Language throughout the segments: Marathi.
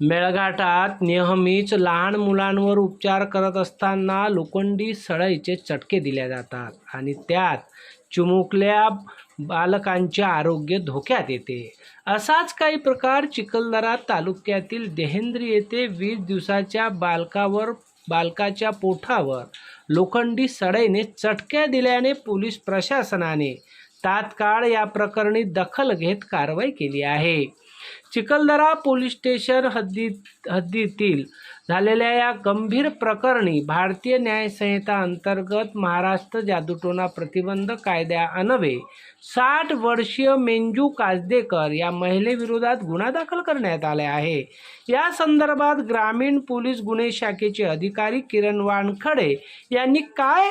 मेळघाटात नेहमीच लहान मुलांवर उपचार करत असताना लोखंडी सळईचे चटके दिले जातात आणि त्यात चिमुकल्या बालकांचे आरोग्य धोक्यात येते. असाच काही प्रकार चिखलदरा तालुक्यातील देहेंद्री येथे वीस दिवसाच्या बालकावर बालकाच्या पोठावर लोखंडी सळईने चटक्या दिल्याने पोलीस प्रशासनाने तात्काळ या प्रकरणी दखल घेत कारवाई केली आहे. चिखलदरा पोलीस स्टेशन हद्दीत हद्दीतील झालेल्या या गंभीर प्रकरणी भारतीय न्यायसंहिता अंतर्गत महाराष्ट्र जादूटोना प्रतिबंध कायद्याअन्वये साठ वर्षीय मेंजू काजदेकर या महिलेविरोधात गुन्हा दाखल करण्यात आला आहे. या संदर्भात ग्रामीण पोलीस गुन्हे शाखेचे अधिकारी किरण वानखडे यांनी काय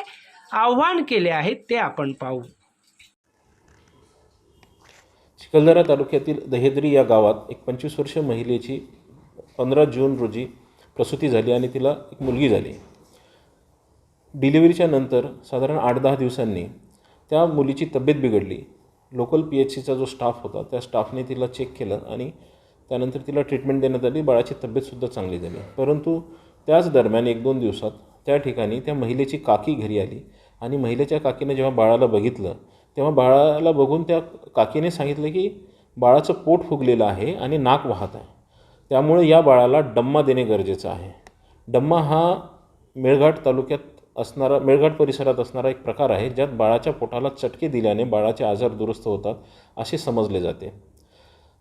आव्हान केले आहे ते आपण पाहू. चिखलदरा तालुक्यातील दहेद्री या गावात एक पंचवीस वर्ष महिलेची पंधरा जून रोजी प्रसूती झाली आणि तिला एक मुलगी झाली. डिलिव्हरीच्या नंतर साधारण आठ दहा दिवसांनी त्या मुलीची तब्येत बिघडली. लोकल पी एच सीचा जो स्टाफ होता त्या स्टाफने तिला चेक केलं आणि त्यानंतर तिला ट्रीटमेंट देण्यात आली. बाळाची तब्येतसुद्धा चांगली झाली. परंतु त्याच दरम्यान एक दोन दिवसात त्या ठिकाणी त्या महिलेची काकी घरी आली आणि महिलेच्या काकीने जेव्हा बाळाला बघितलं तेव्हा बाळाला बघून त्या काकीने सांगितलं की बाळाचं पोट फुगलेलं आहे आणि नाक वाहत आहे. त्यामुळे या बाळाला डम्मा देणे गरजेचं आहे. डम्मा हा मेळघाट तालुक्यात असणारा मेळघाट परिसरात असणारा एक प्रकार आहे ज्यात बाळाच्या पोटाला चटके दिल्याने बाळाचे आजार दुरुस्त होतात असे समजले जाते.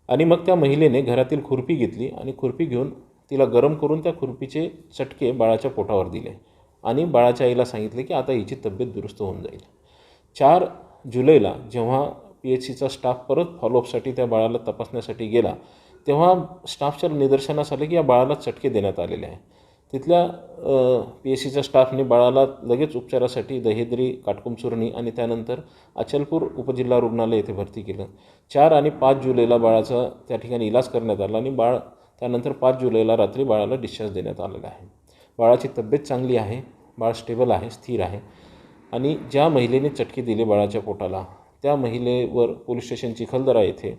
आणि मग त्या महिलेने घरातील खुरपी घेतली आणि खुरपी घेऊन तिला गरम करून त्या खुरपीचे चटके बाळाच्या पोटावर दिले. आणि बाळाच्या आईला सांगितले की आता हिची तब्येत दुरुस्त होऊन जाईल. चार जुलैला जेव्हा पी एच सीचा स्टाफ परत फॉलोअपसाठी त्या बाळाला तपासण्यासाठी गेला तेव्हा स्टाफच्या निदर्शनास आले की या बाळाला चटके देण्यात आलेले आहे. तिथल्या पी एच सीच्या स्टाफने बाळाला लगेच उपचारासाठी दहेद्री काटकुमचुर्णी आणि त्यानंतर अचलपूर उपजिल्हा रुग्णालय येथे भरती केलं. चार आणि पाच जुलैला बाळाचा त्या ठिकाणी इलाज करण्यात आला आणि बाळ त्यानंतर पाच जुलैला रात्री बाळाला डिस्चार्ज देण्यात आलेला आहे. बाळाची तब्येत चांगली आहे बाळ स्टेबल आहे स्थिर आहे. आणि ज्या महिलेने चटके दिले बाळाच्या पोटाला त्या महिलेवर पोलीस स्टेशन चिखलदरा येथे.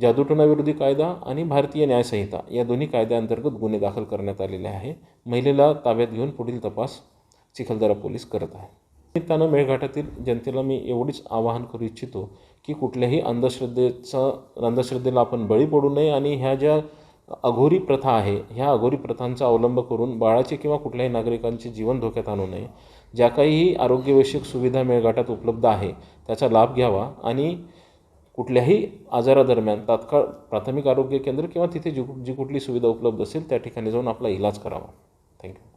जादूटोणाविरोधी कायदा आणि भारतीय न्यायसंहिता या दोन्ही कायद्याअंतर्गत गुन्हे दाखल करण्यात आलेले आहे. महिलेला ताब्यात घेऊन पुढील तपास चिखलदरा पोलीस करत आहे. निमित्तानं मेळघाटातील जनतेला मी एवढीच आवाहन करू इच्छितो की कुठल्याही अंधश्रद्धेचा अंधश्रद्धेला आपण बळी पडू नये आणि ह्या ज्या अघोरी प्रथा आहे. ह्या अघोरी प्रथांचा अवलंब करून बाळाचे किंवा कुठल्याही नागरिकांचे जीवन धोक्यात आणू नये. ज्या काहीही आरोग्यविषयक सुविधा मेळघाटात उपलब्ध आहे त्याचा लाभ घ्यावा आणि कुठल्याही आजारादरम्यान तात्काळ प्राथमिक आरोग्य केंद्र किंवा तिथे जी जी कुठली सुविधा उपलब्ध असेल त्या ठिकाणी जाऊन आपला इलाज करावा. थँक्यू.